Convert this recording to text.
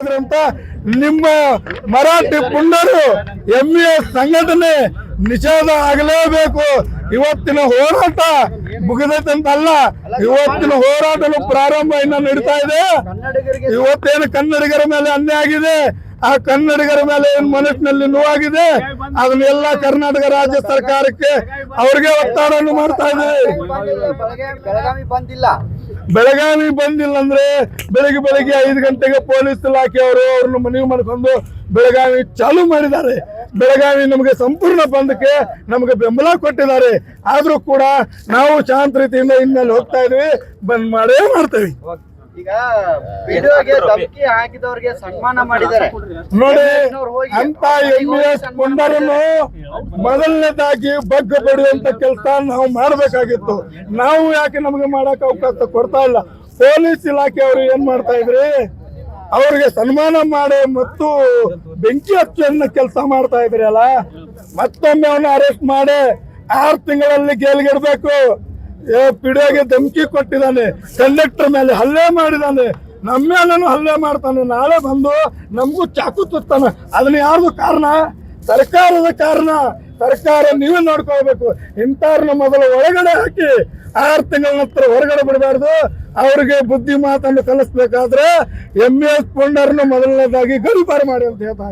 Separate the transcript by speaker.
Speaker 1: ಅಂತ ನಿಮ್ಮ ಮರಾಠಿ ಪುಂಡರು ಎಂ ಸಂಘಟನೆ ನಿಷೇಧ ಆಗಲೇಬೇಕು. ಇವತ್ತಿನ ಹೋರಾಟ ಮುಗಿದೈತೆ ಅಂತ ಅಲ್ಲ ಇವತ್ತಿನ ಹೋರಾಟನು ಪ್ರಾರಂಭ ಇನ್ನ ನಡೀತಾ ಇದೆ. ಇವತ್ತೇನು ಕನ್ನಡಿಗರ ಮೇಲೆ ಅನ್ಯಾಯ ಆಗಿದೆ? ಆ ಕನ್ನಡಿಗರ ಮೇಲೆ ಏನ್ ಮನಸ್ಸಿನಲ್ಲಿ ನೋವಾಗಿದೆ? ಅದನ್ನೆಲ್ಲ ಕರ್ನಾಟಕ ರಾಜ್ಯ ಸರ್ಕಾರಕ್ಕೆ ಅವ್ರಿಗೆ ಒತ್ತಡವನ್ನು ಮಾಡ್ತಾ ಇದ್ದೀವಿ
Speaker 2: ಬೆಳಗಾವಿ ಬಂದಿಲ್ಲ
Speaker 1: ಅಂದ್ರೆ ಬೆಳಿಗ್ಗೆ ಬೆಳಿಗ್ಗೆ ಐದು ಗಂಟೆಗೆ ಪೊಲೀಸ್ ಇಲಾಖೆಯವರು ಅವ್ರನ್ನ ಮನವಿ ಮಾಡ್ಕೊಂಡು ಬೆಳಗಾವಿ ಚಾಲು ಮಾಡಿದ್ದಾರೆ. ಬೆಳಗಾವಿ ನಮಗೆ ಸಂಪೂರ್ಣ ಬಂದಕ್ಕೆ ನಮಗೆ ಬೆಂಬಲ ಕೊಟ್ಟಿದ್ದಾರೆ. ಆದರೂ ಕೂಡ ನಾವು ಶಾಂತ ರೀತಿಯಿಂದ ಇನ್ಮೇಲೆ ಹೋಗ್ತಾ ಇದ್ವಿ, ಬಂದ್ ಮಾಡೇ ಮಾಡ್ತೇವೆ.
Speaker 2: ಈಗ ವಿಡಿಯೋಗೆ ಧಮಕಿ ಹಾಕಿದವ್ರಿಗೆ ಸನ್ಮಾನ ಮಾಡಿದ್ದಾರೆ.
Speaker 1: ನೋಡಿ ಅಂತ ಎಂ ಎಸ್ ಮೊದಲನೇದಾಗಿ ಬಗ್ಗ ಬಡಿಯುವಂತ ಕೆಲಸ ನಾವು ಮಾಡಬೇಕಾಗಿತ್ತು. ನಾವು ಯಾಕೆ ನಮಗೆ ಮಾಡಕ್ ಅವಕಾಶ ಕೊಡ್ತಾ ಇಲ್ಲ? ಪೊಲೀಸ್ ಇಲಾಖೆಯವರು ಏನ್ ಮಾಡ್ತಾ ಇದ್ರಿ? ಅವ್ರಿಗೆ ಸನ್ಮಾನ ಮಾಡಿ ಮತ್ತು ಬೆಂಕಿ ಹಚ್ಚನ್ನ ಕೆಲಸ ಮಾಡ್ತಾ ಇದ್ರಿ ಅಲ್ಲ? ಮತ್ತೊಮ್ಮೆ ಅವನ್ನ ಅರೆಸ್ಟ್ ಮಾಡಿ ಆರು ತಿಂಗಳಲ್ಲಿ ಗೇಲ್ಗಿಡ್ಬೇಕು ಪಿಡಿಯೋಗೆ ಧಮಕಿ ಕೊಟ್ಟಿದ್ದಾನೆ. ಕಂಡಕ್ಟರ್ ಮೇಲೆ ಹಲ್ಲೆ ಮಾಡಿದ್ದಾನೆ. ನಮ್ಮ ಮೇಲೂ ಹಲ್ಲೆ ಮಾಡ್ತಾನೆ. ನಾಳೆ ಬಂದು ನಮಗೂ ಚಾಕು ತುತ್ತಾನೆ. ಅದನ್ನ ಯಾರ್ದು ಕಾರಣ? ಸರ್ಕಾರದ ಕಾರಣ. ಸರ್ಕಾರ ನೀವೇ ನೋಡ್ಕೋಬೇಕು ಇಂಥವ್ರನ್ನ ಮೊದಲು ಒಳಗಡೆ ಹಾಕಿ ಆರು ತಿಂಗಳ ನಂತರ ಹೊರಗಡೆ ಬಿಡಬಾರ್ದು. ಅವ್ರಿಗೆ ಬುದ್ಧಿ ಮಾತನ್ನು ಕಲಿಸ್ಬೇಕಾದ್ರೆ ಎಂ ಎಸ್ ಪುಂಡರ್ನ ಮೊದಲನೇದಾಗಿ ಗಲ್ಬಾರ ಮಾಡಿ ಅಂತ ಹೇಳ್ತಾ